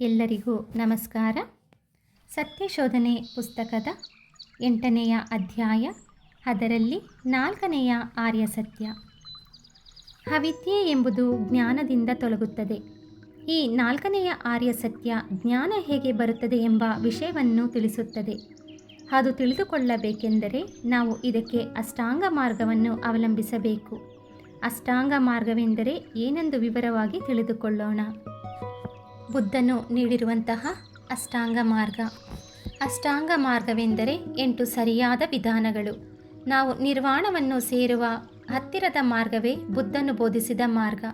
ಎಲ್ಲರಿಗೂ ನಮಸ್ಕಾರ. ಸತ್ಯಶೋಧನೆ ಪುಸ್ತಕದ ಎಂಟನೆಯ ಅಧ್ಯಾಯ, ಅದರಲ್ಲಿ ನಾಲ್ಕನೆಯ ಆರ್ಯ ಸತ್ಯ. ಅವಿದ್ಯೆ ಎಂಬುದು ಜ್ಞಾನದಿಂದ ತೊಲಗುತ್ತದೆ. ಈ ನಾಲ್ಕನೆಯ ಆರ್ಯ ಸತ್ಯ ಜ್ಞಾನ ಹೇಗೆ ಬರುತ್ತದೆ ಎಂಬ ವಿಷಯವನ್ನು ತಿಳಿಸುತ್ತದೆ. ಅದು ತಿಳಿದುಕೊಳ್ಳಬೇಕೆಂದರೆ ನಾವು ಇದಕ್ಕೆ ಅಷ್ಟಾಂಗ ಮಾರ್ಗವನ್ನು ಅವಲಂಬಿಸಬೇಕು. ಅಷ್ಟಾಂಗ ಮಾರ್ಗವೆಂದರೆ ಏನೆಂದು ವಿವರವಾಗಿ ತಿಳಿದುಕೊಳ್ಳೋಣ. ಬುದ್ಧನು ನೀಡಿರುವಂತಹ ಅಷ್ಟಾಂಗ ಮಾರ್ಗ. ಅಷ್ಟಾಂಗ ಮಾರ್ಗವೆಂದರೆ ಎಂಟು ಸರಿಯಾದ ವಿಧಾನಗಳು. ನಾವು ನಿರ್ವಾಣವನ್ನು ಸೇರುವ ಹತ್ತಿರದ ಮಾರ್ಗವೇ ಬುದ್ಧನು ಬೋಧಿಸಿದ ಮಾರ್ಗ.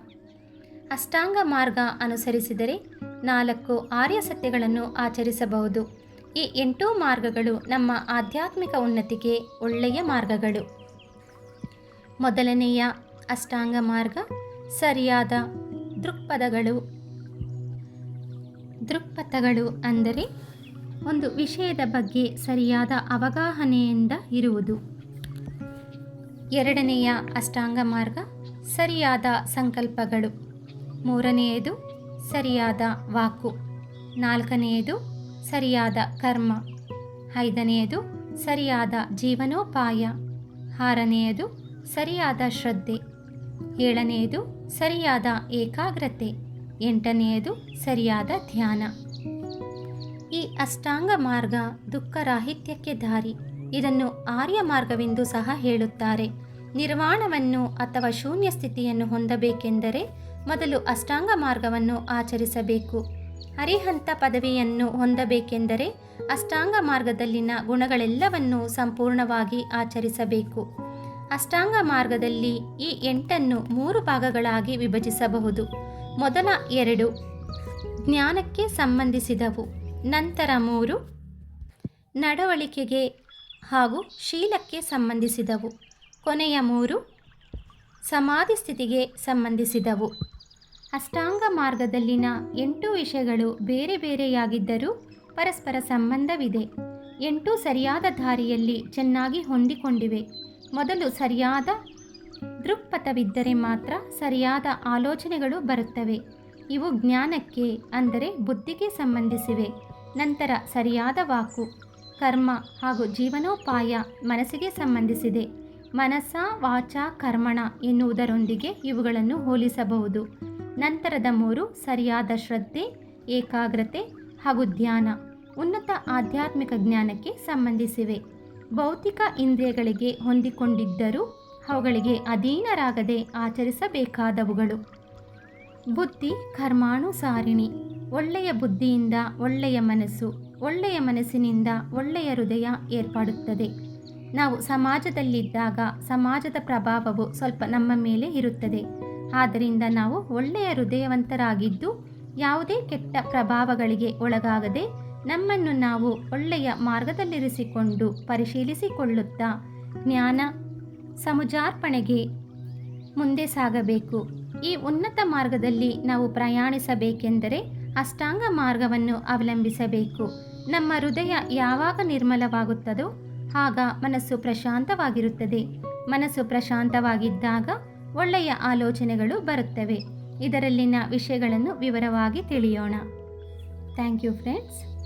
ಅಷ್ಟಾಂಗ ಮಾರ್ಗ ಅನುಸರಿಸಿದರೆ ನಾಲ್ಕು ಆರ್ಯ ಸತ್ಯಗಳನ್ನು ಆಚರಿಸಬಹುದು. ಈ ಎಂಟೂ ಮಾರ್ಗಗಳು ನಮ್ಮ ಆಧ್ಯಾತ್ಮಿಕ ಉನ್ನತಿಗೆ ಒಳ್ಳೆಯ ಮಾರ್ಗಗಳು. ಮೊದಲನೆಯ ಅಷ್ಟಾಂಗ ಮಾರ್ಗ ಸರಿಯಾದ ದೃಕ್ಪಥಗಳು. ದೃಕ್ಪಥಗಳು ಅಂದರೆ ಒಂದು ವಿಷಯದ ಬಗ್ಗೆ ಸರಿಯಾದ ಅವಗಾಹನೆಯಿಂದ ಇರುವುದು. ಎರಡನೆಯ ಅಷ್ಟಾಂಗ ಮಾರ್ಗ, ಸರಿಯಾದ ಸಂಕಲ್ಪಗಳು. ಮೂರನೆಯದು, ಸರಿಯಾದ ವಾಕು. ನಾಲ್ಕನೆಯದು, ಸರಿಯಾದ ಕರ್ಮ. ಐದನೆಯದು, ಸರಿಯಾದ ಜೀವನೋಪಾಯ. ಆರನೆಯದು, ಸರಿಯಾದ ಶ್ರದ್ಧೆ. ಏಳನೆಯದು, ಸರಿಯಾದ ಏಕಾಗ್ರತೆ. ಎಂಟನೆಯದು ಸರಿಯಾದ ಧ್ಯಾನ. ಈ ಅಷ್ಟಾಂಗ ಮಾರ್ಗ ದುಃಖರಾಹಿತ್ಯಕ್ಕೆ ದಾರಿ. ಇದನ್ನು ಆರ್ಯ ಮಾರ್ಗವೆಂದು ಸಹ ಹೇಳುತ್ತಾರೆ. ನಿರ್ವಾಣವನ್ನು ಅಥವಾ ಶೂನ್ಯ ಸ್ಥಿತಿಯನ್ನು ಹೊಂದಬೇಕೆಂದರೆ ಮೊದಲು ಅಷ್ಟಾಂಗ ಮಾರ್ಗವನ್ನು ಆಚರಿಸಬೇಕು. ಅರಿಹಂತ ಪದವಿಯನ್ನು ಹೊಂದಬೇಕೆಂದರೆ ಅಷ್ಟಾಂಗ ಮಾರ್ಗದಲ್ಲಿನ ಗುಣಗಳೆಲ್ಲವನ್ನೂ ಸಂಪೂರ್ಣವಾಗಿ ಆಚರಿಸಬೇಕು. ಅಷ್ಟಾಂಗ ಮಾರ್ಗದಲ್ಲಿ ಈ ಎಂಟನ್ನು ಮೂರು ಭಾಗಗಳಾಗಿ ವಿಭಜಿಸಬಹುದು. ಮೊದಲ ಎರಡು. ಜ್ಞಾನಕ್ಕೆ ಸಂಬಂಧಿಸಿದವು. ನಂತರ ಮೂರು. ನಡವಳಿಕೆಗೆ ಹಾಗೂ ಶೀಲಕ್ಕೆ ಸಂಬಂಧಿಸಿದವು. ಕೊನೆಯ ಮೂರು. ಸಮಾಧಿ ಸ್ಥಿತಿಗೆ ಸಂಬಂಧಿಸಿದವು. ಅಷ್ಟಾಂಗ ಮಾರ್ಗದಲ್ಲಿನ ಎಂಟು ವಿಷಯಗಳು ಬೇರೆ ಬೇರೆಯಾಗಿದ್ದರೂ ಪರಸ್ಪರ ಸಂಬಂಧವಿದೆ. ಎಂಟು ಸರಿಯಾದ ದಾರಿಯಲ್ಲಿ ಚೆನ್ನಾಗಿ ಹೊಂದಿಕೊಂಡಿವೆ. ಮೊದಲು ಸರಿಯಾದ ದೃಕ್ಪಥವಿದ್ದರೆ ಮಾತ್ರ ಸರಿಯಾದ ಆಲೋಚನೆಗಳು ಬರುತ್ತವೆ. ಇವು ಜ್ಞಾನಕ್ಕೆ, ಅಂದರೆ ಬುದ್ಧಿಗೆ ಸಂಬಂಧಿಸಿವೆ. ನಂತರ ಸರಿಯಾದ ವಾಕು, ಕರ್ಮ ಹಾಗೂ ಜೀವನೋಪಾಯ ಮನಸ್ಸಿಗೆ ಸಂಬಂಧಿಸಿದೆ. ಮನಸ್ಸ, ವಾಚ, ಕರ್ಮಣ ಎನ್ನುವುದರೊಂದಿಗೆ ಇವುಗಳನ್ನು ಹೋಲಿಸಬಹುದು. ನಂತರದ ಮೂರು, ಸರಿಯಾದ ಶ್ರದ್ಧೆ, ಏಕಾಗ್ರತೆ ಹಾಗೂ ಧ್ಯಾನ, ಉನ್ನತ ಆಧ್ಯಾತ್ಮಿಕ ಜ್ಞಾನಕ್ಕೆ ಸಂಬಂಧಿಸಿವೆ. ಭೌತಿಕ ಇಂದ್ರಿಯಗಳಿಗೆ ಹೊಂದಿಕೊಂಡಿದ್ದರೂ ಅವುಗಳಿಗೆ ಅಧೀನರಾಗದೆ ಆಚರಿಸಬೇಕಾದವುಗಳು. ಬುದ್ಧಿ ಕರ್ಮಾನುಸಾರಿಣಿ. ಒಳ್ಳೆಯ ಬುದ್ಧಿಯಿಂದ ಒಳ್ಳೆಯ ಮನಸ್ಸು, ಒಳ್ಳೆಯ ಮನಸ್ಸಿನಿಂದ ಒಳ್ಳೆಯ ಹೃದಯ ಏರ್ಪಡುತ್ತದೆ. ನಾವು ಸಮಾಜದಲ್ಲಿದ್ದಾಗ ಸಮಾಜದ ಪ್ರಭಾವವು ಸ್ವಲ್ಪ ನಮ್ಮ ಮೇಲೆ ಇರುತ್ತದೆ. ಆದ್ದರಿಂದ ನಾವು ಒಳ್ಳೆಯ ಹೃದಯವಂತರಾಗಿದ್ದು ಯಾವುದೇ ಕೆಟ್ಟ ಪ್ರಭಾವಗಳಿಗೆ ಒಳಗಾಗದೆ ನಮ್ಮನ್ನು ನಾವು ಒಳ್ಳೆಯ ಮಾರ್ಗದಲ್ಲಿರಿಸಿಕೊಂಡು ಪರಿಶೀಲಿಸಿಕೊಳ್ಳುತ್ತಾ ಜ್ಞಾನ ಸಮುಜಾರ್ಪಣೆಗೆ ಮುಂದೆ ಸಾಗಬೇಕು. ಈ ಉನ್ನತ ಮಾರ್ಗದಲ್ಲಿ ನಾವು ಪ್ರಯಾಣಿಸಬೇಕೆಂದರೆ ಅಷ್ಟಾಂಗ ಮಾರ್ಗವನ್ನು ಅವಲಂಬಿಸಬೇಕು. ನಮ್ಮ ಹೃದಯ ಯಾವಾಗ ನಿರ್ಮಲವಾಗುತ್ತದೋ ಆಗ ಮನಸ್ಸು ಪ್ರಶಾಂತವಾಗಿರುತ್ತದೆ. ಮನಸ್ಸು ಪ್ರಶಾಂತವಾಗಿದ್ದಾಗ ಒಳ್ಳೆಯ ಆಲೋಚನೆಗಳು ಬರುತ್ತವೆ. ಇದರಲ್ಲಿನ ವಿಷಯಗಳನ್ನು ವಿವರವಾಗಿ ತಿಳಿಯೋಣ. Thank you friends.